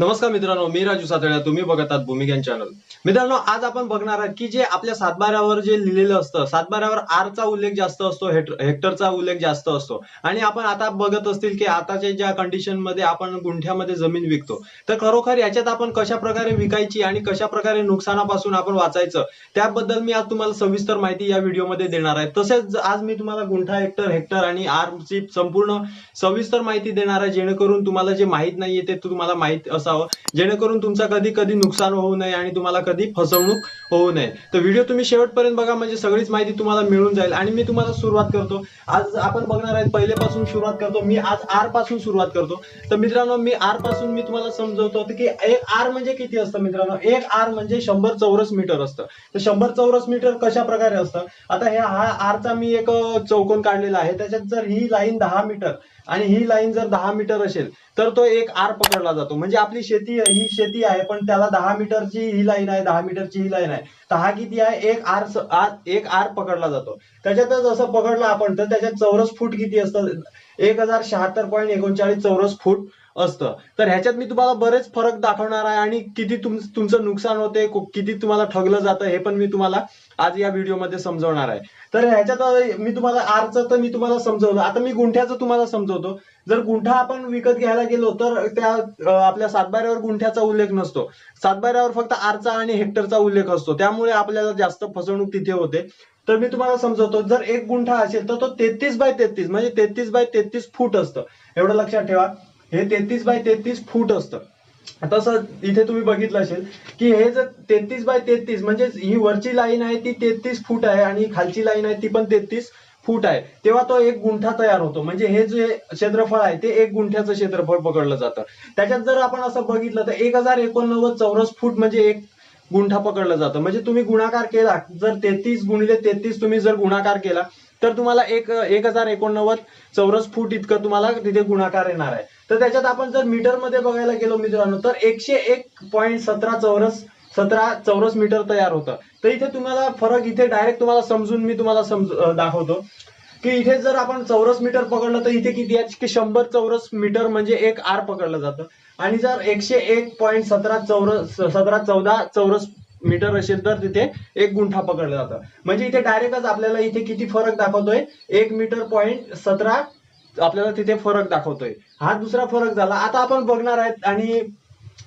नमस्कार मित्रांनो मी राजू सातळ्या. तुम्ही बघत आहात भूमिज्ञान चॅनल मित्रांनो आज आपण बघणार आहात की जे आपल्या सातबाऱ्यावर जे लिहिलेलं असतं सातबाऱ्यावर आरचा उल्लेख जास्त असतो हेक्टरचा उल्लेख जास्त असतो. आणि आपण आता बघत असतील की आताच्या ज्या कंडिशनमध्ये आपण गुंठ्यामध्ये जमीन विकतो तर खरोखर याच्यात आपण कशा प्रकारे विकायची आणि कशा प्रकारे नुकसानापासून आपण वाचायचं त्याबद्दल मी आज तुम्हाला सविस्तर माहिती या व्हिडिओमध्ये देणार आहे. तसेच आज मी तुम्हाला गुंठा हेक्टर हेक्टर आणि आरची संपूर्ण सविस्तर माहिती देणार आहे जेणेकरून तुम्हाला जे माहीत नाहीये ते तुम्हाला माहीत असावं. जेणेकरून तुमचा कधी कधी नुकसान होऊ नये आणि तुम्हाला कधी फसवणूक होऊ नये. तर व्हिडिओ तुम्ही शेवटपर्यंत बघा म्हणजे सगळीच माहिती तुम्हाला मिळून जाईल. आणि मी तुम्हाला सुरुवात करतो. आज आपण बघणार आहेत पहिलेपासून सुरुवात करतो. मी आज आरपासून सुरुवात करतो. तर मित्रांनो मी आरपासून मी तुम्हाला समजवतो की एक आर म्हणजे किती असतं मित्रांनो? एक आर म्हणजे शंभर चौरस मीटर असतं. तर शंभर चौरस मीटर कशा प्रकारे असतं? आता हे हा आरचा मी एक चौकोन काढलेला आहे. त्याच्यात जर ही लाईन दहा मीटर आणि ही लाईन जर दहा मीटर असेल तर तो एक आर पकडला जातो. म्हणजे आपली शेती ही शेती आहे पण त्याला दहा मीटरची ही लाईन आहे दहा मीटरची ही लाईन आहे. तर हा किती आहे? एक आर स- आर- एक आर पकडला जातो. त्याच्यातच असं पकडला आपण तर त्याच्यात चौरस फूट किती असतं? एक हजार शहात्तर पॉईंट एकोणचाळीस चौरस फूट असतं. तर ह्याच्यात मी तुम्हाला बरेच फरक दाखवणार आहे आणि किती तुम तुमचं नुकसान होते किती तुम्हाला ठगलं जातं हे पण मी तुम्हाला आज या व्हिडिओमध्ये समजवणार आहे. तर ह्याच्यात मी तुम्हाला आरचं तर मी तुम्हाला समजवलं. आता मी गुंठ्याचं तुम्हाला समजवतो. जर गुंठा आपण विकत घ्यायला गेलो तर त्या आपल्या सातबाऱ्यावर गुंठ्याचा उल्लेख नसतो. सातबाऱ्यावर फक्त आरचा आणि हेक्टरचा उल्लेख असतो. त्यामुळे आपल्याला जास्त फसवणूक तिथे होते. तर मी तुम्हाला समजवतो जर एक गुंठा असेल तर तो तेहतीस बाय तेहतीस म्हणजे तेहतीस बाय तेहतीस फूट असतं. एवढं लक्षात ठेवा. हे तेहतीस बाय तेहतीस फूट असतं. तसं इथे तुम्ही बघितलं असेल की हे जर तेहतीस बाय तेहतीस म्हणजे ही वरची लाईन आहे ती तेहतीस फूट आहे आणि खालची लाईन आहे ती पण तेहतीस फूट आहे. तेव्हा तो एक गुंठा तयार होतो. म्हणजे हे जे क्षेत्रफळ आहे ते एक गुंठ्याचं क्षेत्रफळ पकडलं जातं. त्याच्यात जर आपण असं बघितलं तर एक हजार एकोणनव्वद चौरस फूट म्हणजे एक गुंठा पकडलं जातं. म्हणजे तुम्ही गुणाकार केला जर तेहतीस गुणिले तेहतीस तुम्ही जर गुणाकार केला तर तुम्हाला एक एक हजार एकोणनव्वद चौरस फूट इतकं तुम्हाला तिथे गुणाकार येणार आहे. तर त्याच्यात आपण जर मीटरमध्ये बघायला गेलो मित्रांनो तर एकशे एक पॉईंट सतरा चौरस सतरा चौरस मीटर तयार होतं. तर इथे तुम्हाला फरक इथे डायरेक्ट तुम्हाला समजून मी तुम्हाला समज दाखवतो. की इथे जर आपण चौरस मीटर पकडलं तर इथे किती आहे? की शंभर चौरस मीटर म्हणजे एक आर पकडलं जातं. आणि जर एकशे एक पॉईंट सतरा चौरस सतरा चौदा चौरस मीटर असेल तर तिथे एक गुंठा पकडलं जातं. म्हणजे इथे डायरेक्टच आपल्याला इथे किती फरक दाखवतोय? एक मीटर पॉईंट सतरा आपल्याला तिथे फरक दाखवतोय. हा दुसरा फरक झाला. आता आपण बघणार आहेत आणि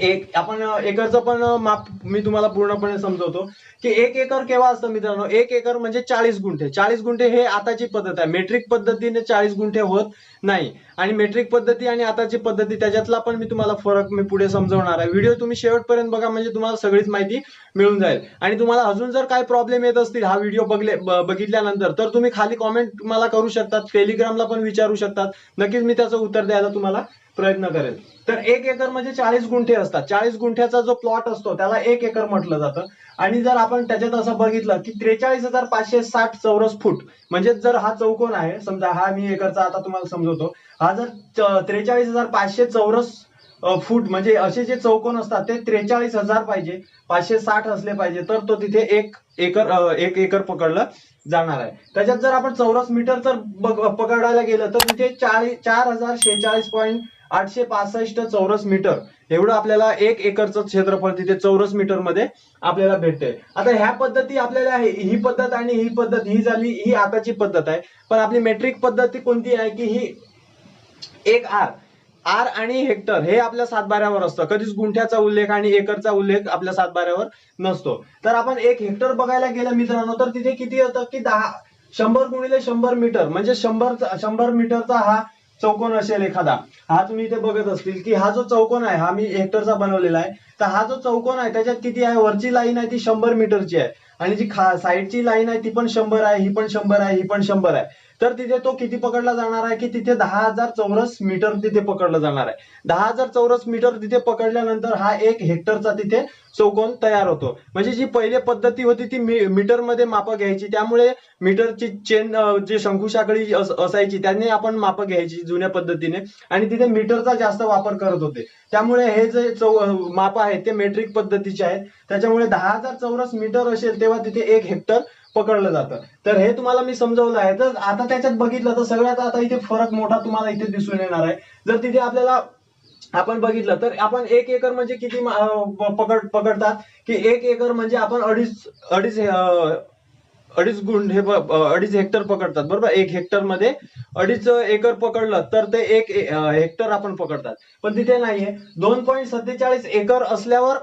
एक आपण एकरचं पण माप मी तुम्हाला पूर्णपणे समजवतो की एक एकर केव्हा असतं मित्रांनो? एक एकर म्हणजे चाळीस गुंठे. चाळीस गुंठे हे आताची पद्धत आहे. मेट्रिक पद्धतीने चाळीस गुंठे होत नाही. आणि मेट्रिक पद्धती आणि आताची पद्धती त्याच्यातला पण मी तुम्हाला फरक मी पुढे समजवणार आहे. व्हिडिओ तुम्ही शेवटपर्यंत बघा म्हणजे तुम्हाला सगळीच माहिती मिळून जाईल. आणि तुम्हाला अजून जर काय प्रॉब्लेम येत असतील हा व्हिडिओ बघले बघितल्यानंतर तर तुम्ही खाली कॉमेंट मला करू शकतात टेलिग्रामला पण विचारू शकतात. नक्कीच मी त्याचं उत्तर द्यायला तुम्हाला प्रयत्न करेल. तर एक एकर म्हणजे चाळीस गुंठे असतात. चाळीस गुंठ्याचा जो प्लॉट असतो त्याला एक एकर म्हटलं जातं. आणि जर आपण त्याच्यात असं बघितलं की त्रेचाळीस हजार पाचशे साठ चौरस फूट म्हणजे जर हा चौकोन आहे समजा हा मी एकरचा आता तुम्हाला समजवतो हा जर त्रेचाळीस हजार पाचशे चौरस फूट म्हणजे असे जे चौकोन असतात ते त्रेचाळीस हजार पाहिजे पाचशे साठ असले पाहिजे तर तो तिथे एक एकर एक एकर पकडलं जाणार आहे. त्याच्यात जर आपण चौरस मीटर जर पकडायला गेलं तर तिथे चाळीस चार हजार शेहेचाळीस पॉईंट आठशे पासष्ट चौरस मीटर. एवढं आपल्याला एक एकरचं क्षेत्रफळ तिथे चौरस मीटरमध्ये आपल्याला भेटते आता ह्या पद्धती आपल्याला आहे. ही पद्धत आणि ही पद्धत ही झाली ही आताची पद्धत आहे. पण आपली मेट्रिक पद्धती कोणती आहे की ही एक आर. आर आणि हेक्टर हे आपल्या सातबाऱ्यावर असतं. कधीच गुंठ्याचा उल्लेख आणि एकरचा उल्लेख आपल्या सातबाऱ्यावर नसतो. तर आपण एक हेक्टर बघायला गेलं मित्रांनो तर तिथे किती होतं की दहा शंभर गुणिले शंभर मीटर. म्हणजे शंभर शंभर मीटरचा हा चौकोन असेल एखादा हा तुम्ही इथे बघत असतील की हा जो चौकोन आहे हा मी हेक्टरचा बनवलेला आहे तर हा जो चौकोन आहे त्याच्यात किती आहे? वरची लाईन आहे ती शंभर मीटरची आहे. आणि जी खा साईडची लाईन आहे ती पण शंभर आहे ही पण शंभर आहे ही पण शंभर आहे. तर तिथे तो किती पकडला जाणार आहे की तिथे दहा हजार चौरस मीटर तिथे पकडला जाणार आहे. दहा हजार चौरस मीटर तिथे पकडल्यानंतर हा एक हेक्टरचा तिथे चौकोन तयार होतो. म्हणजे जी पहिले पद्धती होती ती मीटरमध्ये मापं घ्यायची. त्यामुळे मीटरची चेन जी शंकुशाकळी असायची त्यांनी आपण मापं घ्यायची जुन्या पद्धतीने. आणि तिथे मीटरचा जास्त वापर करत होते. त्यामुळे हे जे चौ माप आहेत ते मेट्रिक पद्धतीचे आहेत. त्याच्यामुळे दहा हजार चौरस मीटर असेल तेव्हा तिथे एक हेक्टर पकडलं जातं. तर हे तुम्हाला मी समजवलं आहे. तर आता त्याच्यात बघितलं तर सगळ्यात आता इथे फरक मोठा तुम्हाला इथे दिसून येणार आहे. जर तिथे आपल्याला आपण बघितलं तर आपण एक एकर म्हणजे किती पकड पकडतात? की एक एकर म्हणजे आपण अडीच अडीच अडीच गुंड हे अडीच हेक्टर पकडतात. बरोबर? एक हेक्टरमध्ये अडीच एकर पकडलं तर ते एक हेक्टर आपण पकडतात. पण तिथे नाहीये. दोन पॉईंट सत्तेचाळीस एकर असल्यावर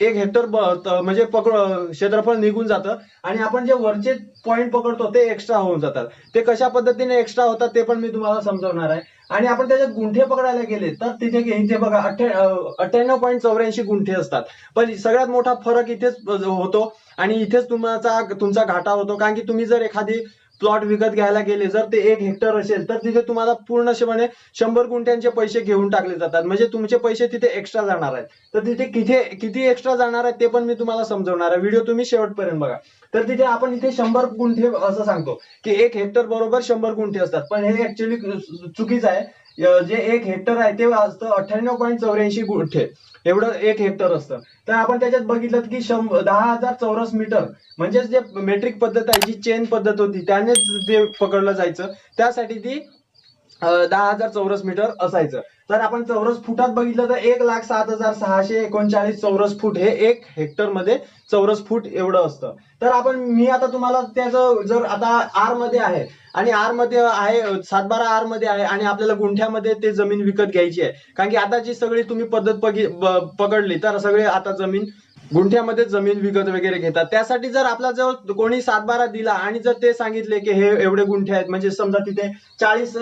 एक हेक्टर म्हणजे पकड क्षेत्रफळ निघून जातं आणि आपण जे वरचे पॉईंट पकडतो ते एक्स्ट्रा होऊन जातात. ते कशा पद्धतीने एक्स्ट्रा होतात ते पण मी तुम्हाला समजवणार आहे. आणि आपण त्याच्यात गुंठे पकडायला गेले तर तिथे इथे बघा अठ्ठ्याण्णव पॉईंट चौऱ्याऐंशी गुंठे असतात. पण सगळ्यात मोठा फरक इथेच होतो. आणि इथेच तुमचा तुमचा घाटा होतो. कारण की तुम्ही जर एखादी प्लॉट विकत घ्यायला गेले जर ते एक हेक्टर असेल तर तिथे तुम्हाला पूर्णपणे शंभर गुंठ्यांचे पैसे घेऊन टाकले जातात. म्हणजे तुमचे पैसे तिथे एक्स्ट्रा जाणार आहेत. तर तिथे किती किती एक्स्ट्रा जाणार आहेत ते पण मी तुम्हाला समजवणार आहे. व्हिडिओ तुम्ही शेवटपर्यंत बघा. तर तिथे आपण इथे शंभर गुंठे असं सांगतो की एक हेक्टर बरोबर शंभर गुंठे असतात. पण हे ऍक्च्युली चुकीचं आहे. जे एक हेक्टर आहे ते असतं अठ्ठ्याण्णव पॉईंट चौऱ्याऐंशी गुंठे. एवढं एक हेक्टर असतं. तर आपण त्याच्यात बघितलं की शंभर दहा हजार चौरस मीटर म्हणजेच जे मेट्रिक पद्धत आहे जी चेन पद्धत होती त्यानेच ते पकडलं जायचं त्यासाठी ती दहा हजार चौरस मीटर असायचं. तर आपण चौरस फुटात बघितलं तर एक लाख सात हजार सहाशे एकोणचाळीस चौरस फूट हे एक हेक्टरमध्ये चौरस फूट एवढं असतं. तर आपण मी आता तुम्हाला त्याचं जर आता आरमध्ये आहे आणि आरमध्ये आहे सातबारा आरमध्ये आहे आणि आपल्याला गुंठ्यामध्ये ते जमीन विकत घ्यायची आहे. कारण की आता जी सगळी तुम्ही पद्धत पकडली तर सगळे आता जमीन गुंठ्यामध्ये जमीन विकत वगैरे घेतात. त्यासाठी जर आपला जर कोणी सातबारा दिला आणि जर ते सांगितले की हे एवढे गुंठे आहेत म्हणजे समजा तिथे चाळीस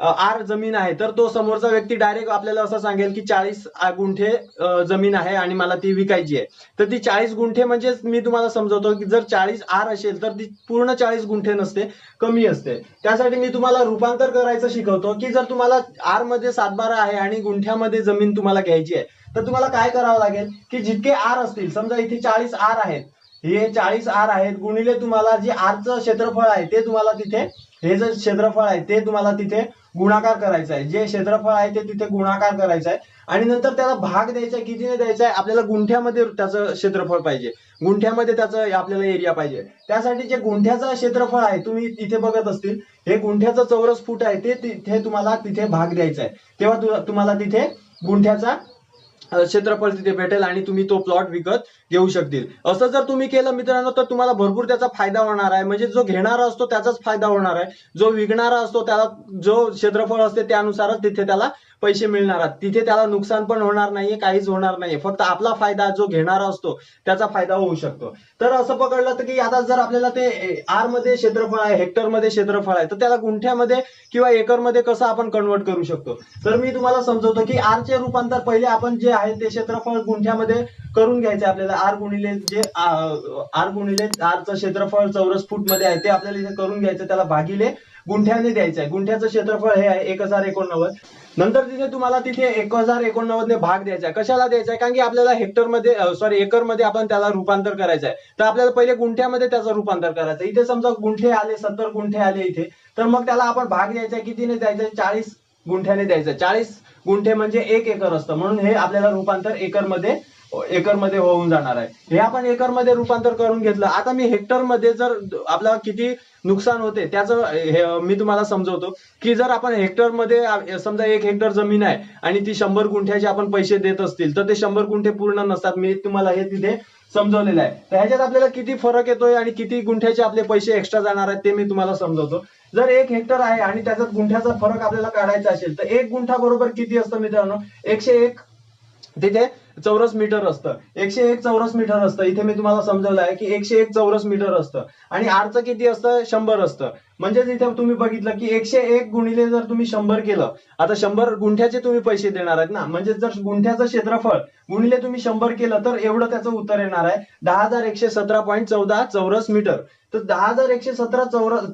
आर जमीन आहे तर तो समोरचा व्यक्ती डायरेक्ट आपल्याला असं सांगेल की चाळीस गुंठे जमीन आहे आणि मला ती विकायची आहे. तर ती चाळीस गुंठे म्हणजेच मी तुम्हाला समजवतो की जर चाळीस आर असेल तर ती पूर्ण चाळीस गुंठे नसते कमी असते. त्यासाठी मी तुम्हाला रूपांतर करायचं शिकवतो की जर तुम्हाला आरमध्ये सातबारा आहे आणि गुंठ्यामध्ये जमीन तुम्हाला घ्यायची आहे तर तुम्हाला काय करावं लागेल? की जितके आर असतील समजा इथे चाळीस आर आहेत हे चाळीस आर आहेत गुणिले तुम्हाला जे आरचं क्षेत्रफळ आहे ते तुम्हाला तिथे हे जे क्षेत्रफळ आहे ते तुम्हाला तिथे गुणाकार करायचं आहे. जे क्षेत्रफळ आहे ते तिथे गुणाकार करायचं आहे. आणि नंतर त्याला भाग द्यायचा आहे कितीने द्यायचा आहे आपल्याला गुंठ्यामध्ये त्याचं क्षेत्रफळ पाहिजे. गुंठ्यामध्ये त्याचं आपल्याला एरिया पाहिजे. त्यासाठी जे गुंठ्याचं क्षेत्रफळ आहे तुम्ही इथे बघत असतील हे गुंठ्याचं चौरस फूट आहे ते तिथे तुम्हाला तिथे भाग द्यायचा आहे. तेव्हा तुम्हाला तिथे गुंठ्याचा क्षेत्रफळ तिथे भेटेल आणि तुम्ही तो प्लॉट विकत घेऊ शकतील. असं जर तुम्ही केलं मित्रांनो तर तुम्हाला भरपूर त्याचा फायदा होणार आहे. म्हणजे जो घेणारा असतो त्याचाच फायदा होणार आहे. जो विकणारा असतो त्याला जो क्षेत्रफळ असते त्यानुसारच तिथे त्याला पैसे मिळणार आहेत. तिथे त्याला नुकसान पण होणार नाहीये काहीच होणार नाहीये. फक्त आपला फायदा जो घेणारा असतो त्याचा फायदा होऊ शकतो. तर असं पकडलं तर की आता जर आपल्याला ते आरमध्ये क्षेत्रफळ आहे हेक्टरमध्ये क्षेत्रफळ आहे तर त्याला गुंठ्यामध्ये किंवा एकरमध्ये कसं आपण कन्वर्ट करू शकतो? तर मी तुम्हाला समजवतो की आर चे रूपांतर पहिले आपण जे आहे ते क्षेत्रफळ गुंठ्यामध्ये करून घ्यायचे आपल्याला. आर गुणिले जे आर गुणिले आरचं क्षेत्रफळ चौरस फूटमध्ये आहे ते आपल्याला इथे करून घ्यायचं त्याला भागिले गुंठ्याने द्यायचं आहे. गुंठ्याचं क्षेत्रफळ हे आहे एक हजार एकोणनव्वद. नंतर तिथे तुम्हाला तिथे एक हजार एकोणनव्वद ने भाग द्यायचा आहे. कशाला द्यायचा आहे? कारण की आपल्याला हेक्टरमध्ये सॉरी एकरमध्ये आपण त्याला रूपांतर करायचं आहे तर आपल्याला पहिले गुंठ्यामध्ये त्याचं रूपांतर करायचं इथे समजा गुंठे आले सत्तर गुंठे आले इथे. तर मग त्याला आपण भाग द्यायचा आहे कितीने द्यायचा आहे? चाळीस गुंठ्याने द्यायचं आहे. चाळीस गुंठे म्हणजे एक एकर असतं. म्हणून हे आपल्याला रूपांतर एकरमध्ये एकरमध्ये होऊन जाणार आहे. हे आपण एकरमध्ये रूपांतर करून घेतलं. आता मी हेक्टरमध्ये जर आपल्याला किती नुकसान होते त्याचं मी तुम्हाला समजवतो की जर आपण हेक्टरमध्ये समजा एक हेक्टर जमीन आहे आणि ती शंभर गुंठ्याचे आपण पैसे देत असतील तर ते शंभर गुंठे पूर्ण नसतात. मी तुम्हाला हे तिथे समजवलेलं आहे. तर ह्याच्यात आपल्याला किती फरक येतोय आणि किती गुंठ्याचे आपले पैसे एक्स्ट्रा जाणार आहेत ते मी तुम्हाला समजवतो. जर एक हेक्टर आहे आणि त्याच्यात गुंठ्याचा फरक आपल्याला काढायचा असेल तर एक गुंठा बरोबर किती असतं मित्रांनो? एकशे एक. तिथे चौरस मीटर असतं. एकशे एक चौरस मीटर असतं. इथे मी तुम्हाला समजवलं आहे की एकशे एक चौरस मीटर असतं. आणि आरचं किती असतं? शंभर असतं. म्हणजेच इथे तुम्ही बघितलं की एकशे एक गुणिले जर तुम्ही शंभर केलं आता शंभर गुंठ्याचे तुम्ही पैसे देणार आहेत ना? म्हणजे जर गुंठ्याचं क्षेत्रफळ गुणिले तुम्ही शंभर केलं तर एवढं त्याचं उत्तर येणार आहे. दहा हजार एकशे सतरा पॉईंट चौदा चौरस मीटर. तर दहा हजार एकशे सतरा चौरस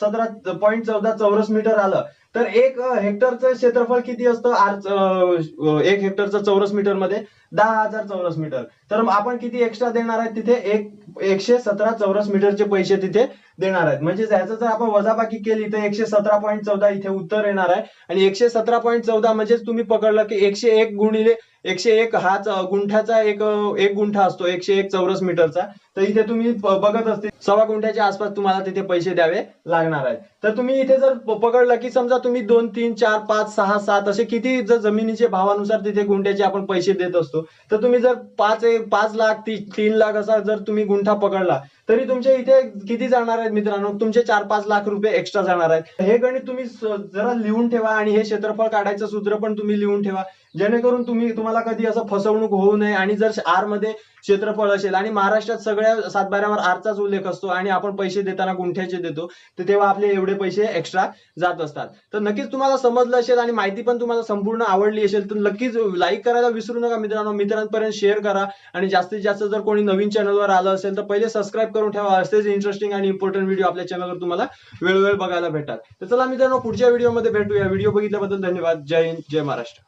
सतरा पॉईंट चौदा चौरस मीटर आलं. तर एक हेक्टरचं क्षेत्रफळ किती असतं? आर एक हेक्टरचं चौरस मीटरमध्ये दहा हजार चौरस मीटर. तर आपण किती एक्स्ट्रा देणार आहे तिथे? एक एकशे सतरा चौरस मीटरचे पैसे तिथे देणार आहेत. म्हणजे ह्याचं जर आपण वजाबाकी केली तर एकशे सतरा पॉईंट चौदा इथे उत्तर येणार आहे. आणि एकशे सतरा पॉईंट चौदा म्हणजेच तुम्ही पकडलं की एकशे एक गुणिले एकशे एक हाच गुंठ्याचा एक एक गुंठा असतो. एकशे एक चौरस मीटरचा. तर इथे तुम्ही बघत असते सव्वा गुंठ्याच्या आसपास तुम्हाला तिथे पैसे द्यावे लागणार आहे तर तुम्ही इथे जर पकडलं की समजा तुम्ही दोन तीन चार पाच सहा सात असे किती जर जमिनीचे भावानुसार तिथे गुंठ्याचे आपण पैसे देत असतो तर तुम्ही जर पाच पाच लाख ती- तीन लाख असा जर तुम्ही गुंठा पकडला तरी तुमच्या इथे किती जाणार आहेत मित्रांनो? तुमचे चार पाच लाख रुपये एक्स्ट्रा जाणार आहेत. हे गणित तुम्ही जरा लिहून ठेवा आणि हे क्षेत्रफळ काढायचं सूत्र पण तुम्ही लिहून ठेवा. जेणेकरून तुम्ही तुम्हाला कधी असं फसवणूक होऊ नये आणि जर आरमध्ये क्षेत्रफळ असेल आणि महाराष्ट्रात सगळ्या सातबाऱ्यावर आरचाच उल्लेख असतो आणि आपण पैसे देताना गुंठ्याचे देतो तर तेव्हा आपले एवढे पैसे एक्स्ट्रा जात असतात. तर नक्कीच तुम्हाला समजलं असेल आणि माहिती पण तुम्हाला संपूर्ण आवडली असेल तर नक्कीच लाईक करायला विसरू नका मित्रांनो. मित्रांपर्यंत शेअर करा आणि जास्तीत जास्त जर कोणी नवीन चॅनलवर आलं असेल तर पहिले सबस्क्राईब करून ठेवा. असेच इंटरेस्टिंग आणि इम्पॉर्टंट व्हिडिओ आपल्या चॅनलवर तुम्हाला वेळोवेळ बघायला भेटतात. तर चला मित्रांनो पुढच्या व्हिडिओमध्ये भेटूया. व्हिडिओ बघितल्याबद्दल धन्यवाद. जय हिंद जय महाराष्ट्र.